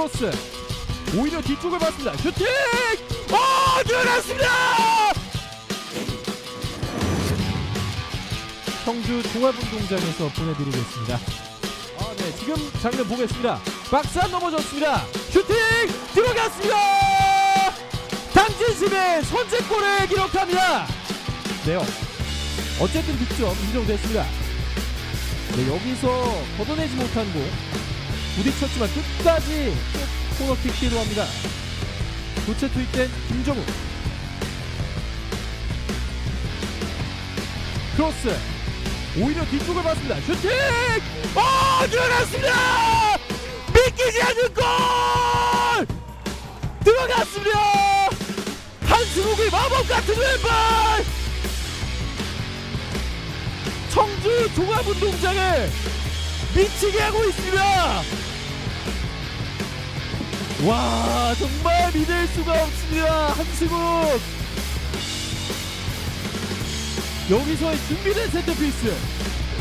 크로스. 오히려 뒤쪽을 봤습니다. 슈팅! 어 들어갔습니다! 청주 종합운동장에서 보내드리겠습니다. 아, 네 지금 장면 보겠습니다. 박스 안 넘어졌습니다. 슈팅! 들어갔습니다! 당진심의 선제골을 기록합니다. 네요 어쨌든 득점 인정됐습니다. 네, 여기서 걷어내지 못한 공 부딪혔지만 끝까지 또 코너킥 시도합니다. 교체 투입된 김정우 크로스 오히려 뒤쪽을 봤습니다. 슈팅! 어 들어갔습니다! 믿기지 않는 골! 들어갔습니다! 한승욱의 마법 같은 왼발! 청주 종합운동장을 미치게 하고 있습니다. 와 정말 믿을 수가 없습니다. 한승욱. 여기서의 준비된 세트피스.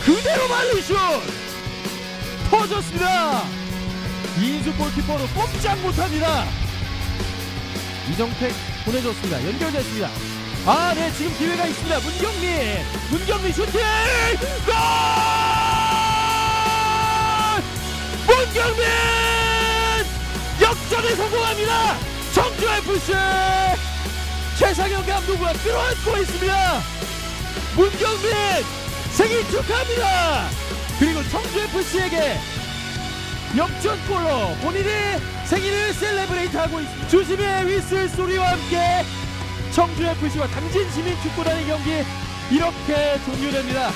그대로 말리슛! 터졌습니다. 이인수 골키퍼로 꼼짝 못합니다. 이정택 보내줬습니다. 연결됐습니다. 아네 지금 기회가 있습니다. 문경민 문경민 슈팅! 골 역전에 성공합니다. 청주 FC 최상현 감독과 끌어안고 있습니다. 문경민 생일 축하합니다. 그리고 청주 FC에게 역전골로 본인이 생일을 셀레브레이트하고 있습니다. 주심의 휘슬 소리와 함께 청주 FC와 당진 시민 축구단의 경기 이렇게 종료됩니다.